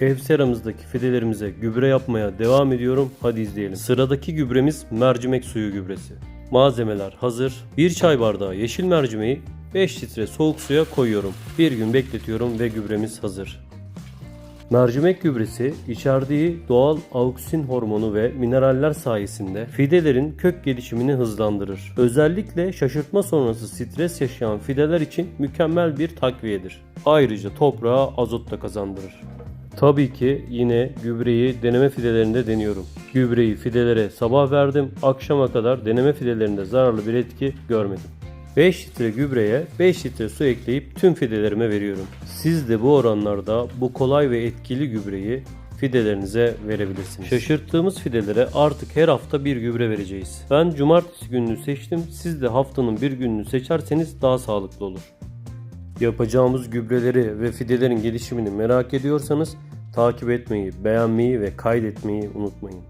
Ev seramızdaki fidelerimize gübre yapmaya devam ediyorum. Hadi izleyelim. Sıradaki gübremiz mercimek suyu gübresi. Malzemeler hazır. 1 çay bardağı yeşil mercimeği 5 litre soğuk suya koyuyorum. Bir gün bekletiyorum ve gübremiz hazır. Mercimek gübresi içerdiği doğal auksin hormonu ve mineraller sayesinde fidelerin kök gelişimini hızlandırır. Özellikle şaşırtma sonrası stres yaşayan fideler için mükemmel bir takviyedir. Ayrıca toprağa azot da kazandırır. Tabii ki yine gübreyi deneme fidelerinde deniyorum. Gübreyi fidelere sabah verdim, akşama kadar deneme fidelerinde zararlı bir etki görmedim. 5 litre gübreye 5 litre su ekleyip tüm fidelerime veriyorum. Siz de bu oranlarda bu kolay ve etkili gübreyi fidelerinize verebilirsiniz. Şaşırttığımız fidelere artık her hafta bir gübre vereceğiz. Ben cumartesi gününü seçtim. Siz de haftanın bir gününü seçerseniz daha sağlıklı olur. Yapacağımız gübreleri ve fidelerin gelişimini merak ediyorsanız takip etmeyi, beğenmeyi ve kaydetmeyi unutmayın.